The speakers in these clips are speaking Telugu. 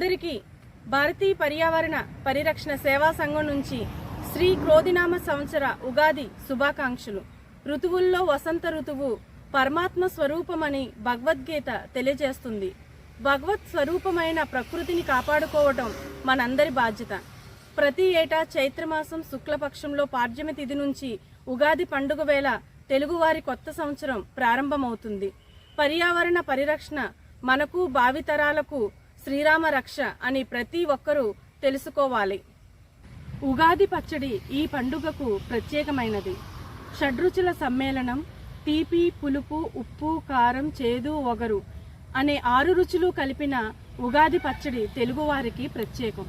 అందరికీ భారతీయ పర్యావరణ పరిరక్షణ సేవా సంఘం నుంచి శ్రీ క్రోధినామ సంవత్సర ఉగాది శుభాకాంక్షలు. ఋతువుల్లో వసంత ఋతువు పరమాత్మ స్వరూపమని భగవద్గీత తెలియజేస్తుంది. భగవత్ స్వరూపమైన ప్రకృతిని కాపాడుకోవటం మనందరి బాధ్యత. ప్రతి ఏటా చైత్రమాసం శుక్లపక్షంలో పాడ్యమి తిథి నుంచి ఉగాది పండుగ వేళ తెలుగువారి కొత్త సంవత్సరం ప్రారంభమవుతుంది. పర్యావరణ పరిరక్షణ మనకు భావితరాలకు శ్రీరామ రక్ష అని ప్రతి ఒక్కరూ తెలుసుకోవాలి. ఉగాది పచ్చడి ఈ పండుగకు ప్రత్యేకమైనది. షడ్రుచుల సమ్మేళనం తీపి పులుపు ఉప్పు కారం చేదు ఒగరు అనే ఆరు రుచులు కలిపిన ఉగాది పచ్చడి తెలుగువారికి ప్రత్యేకం.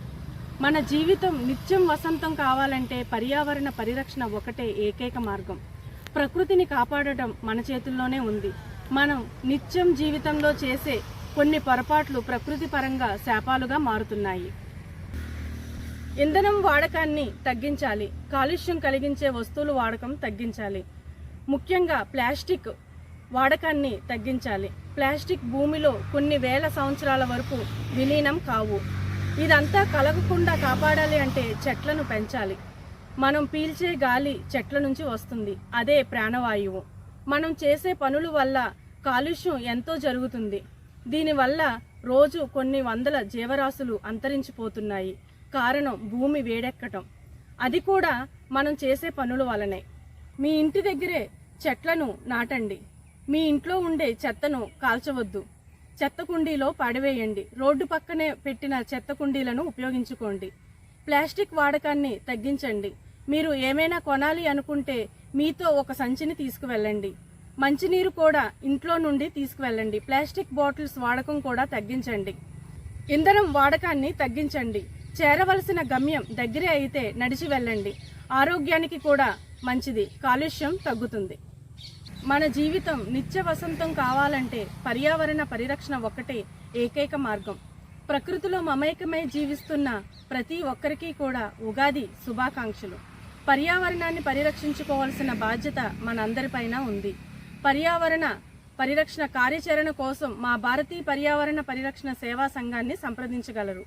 మన జీవితం నిత్యం వసంతం కావాలంటే పర్యావరణ పరిరక్షణ ఒకటే ఏకైక మార్గం. ప్రకృతిని కాపాడటం మన చేతుల్లోనే ఉంది. మనం నిత్యం జీవితంలో చేసే కొన్ని పొరపాట్లు ప్రకృతి పరంగా శాపాలుగా మారుతున్నాయి. ఇంధనం వాడకాన్ని తగ్గించాలి. కాలుష్యం కలిగించే వస్తువుల వాడకం తగ్గించాలి. ముఖ్యంగా ప్లాస్టిక్ వాడకాన్ని తగ్గించాలి. ప్లాస్టిక్ భూమిలో కొన్ని వేల సంవత్సరాల వరకు విలీనం కావు. ఇదంతా కలగకుండా కాపాడాలి అంటే చెట్లను పెంచాలి. మనం పీల్చే గాలి చెట్ల నుంచి వస్తుంది. అదే ప్రాణవాయువు. మనం చేసే పనుల వల్ల కాలుష్యం ఎంతో జరుగుతుంది. దీనివల్ల రోజు కొన్ని వందల జీవరాశులు అంతరించిపోతున్నాయి. కారణం భూమి వేడెక్కటం. అది కూడా మనం చేసే పనుల వలనే. మీ ఇంటి దగ్గరే చెట్లను నాటండి. మీ ఇంట్లో ఉండే చెత్తను కాల్చవద్దు. చెత్త కుండీలో పడవేయండి. రోడ్డు పక్కనే పెట్టిన చెత్త కుండీలను ఉపయోగించుకోండి. ప్లాస్టిక్ వాడకాన్ని తగ్గించండి. మీరు ఏమైనా కొనాలి అనుకుంటే మీతో ఒక సంచిని తీసుకువెళ్ళండి. మంచినీరు కూడా ఇంట్లో నుండి తీసుకువెళ్ళండి. ప్లాస్టిక్ బాటిల్స్ వాడకం కూడా తగ్గించండి. ఇంధనం వాడకాన్ని తగ్గించండి. చేరవలసిన గమ్యం దగ్గరే అయితే నడిచి వెళ్ళండి. ఆరోగ్యానికి కూడా మంచిది. కాలుష్యం తగ్గుతుంది. మన జీవితం నిత్య వసంతం కావాలంటే పర్యావరణ పరిరక్షణ ఒక్కటే ఏకైక మార్గం. ప్రకృతిలో మమేకమై జీవిస్తున్న ప్రతి ఒక్కరికి కూడా ఉగాది శుభాకాంక్షలు. పర్యావరణాన్ని పరిరక్షించుకోవాల్సిన బాధ్యత మనందరిపైన ఉంది. పర్యావరణ పరిరక్షణ కార్యాచరణ కోసం మా భారతీయ పర్యావరణ పరిరక్షణ సేవా సంఘాన్ని సంప్రదించగలరు.